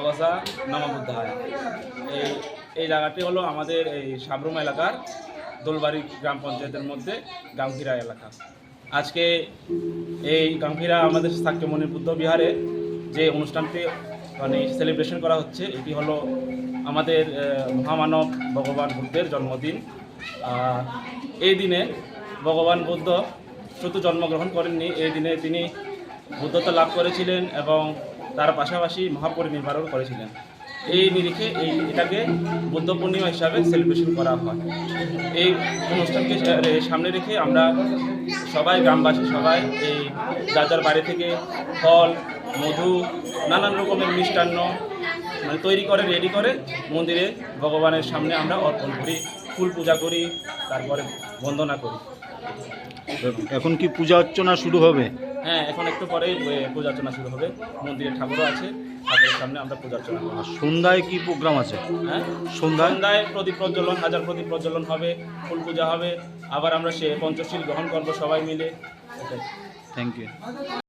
অবস্থা নামাবুদ্দায়। এই এই জায়গাটি হলো আমাদের এই সাবরুম এলাকার দোলবাড়ি গ্রাম পঞ্চায়েতের মধ্যে গামখিরা এলাকা। আজকে এই গামখিরা আমাদের সাক্ষ্যমণি বুদ্ধ বিহারে যে অনুষ্ঠানটি মানে সেলিব্রেশন করা হচ্ছে, এটি হলো আমাদের মহামানব ভগবান বুদ্ধের জন্মদিন। এই দিনে ভগবান বুদ্ধ শুধু জন্মগ্রহণ করেননি, এই দিনে তিনি বুদ্ধত্ব লাভ করেছিলেন এবং তার পাশাপাশি মহাপরিনির্বাণও করেছিলেন। এই নিরিখে এই এটাকে বুদ্ধ পূর্ণিমা হিসাবে সেলিব্রেশন করা হয়। এই অনুষ্ঠানকে সামনে রেখে আমরা সবাই গ্রামবাসী সবাই এই যার যার বাড়ি থেকে ফল, মধু, নানান রকমের মিষ্টান্ন মানে তৈরি করে রেডি করে মন্দিরে ভগবানের সামনে আমরা অর্পণ করি, ফুল পূজা করি, তারপরে বন্দনা করি। এখন কি পূজা অর্চনা শুরু হবে? হ্যাঁ এখন একটু পরে পূজা অর্চনা শুরু হবে। মন্দিরে ঠাকুরও আছে ঠাকুরের সামনে আমরা পূজা অর্চনা করব সন্ধ্যায় কি প্রোগ্রাম আছে? হ্যাঁ? সন্ধ্যায়? প্রদীপ প্রজ্বলন হাজার প্রদীপ প্রজ্বলন হবে ফুল পূজা হবে। আবার আমরা সে পঞ্চশীল গ্রহণ করব সবাই মিলে। Thank you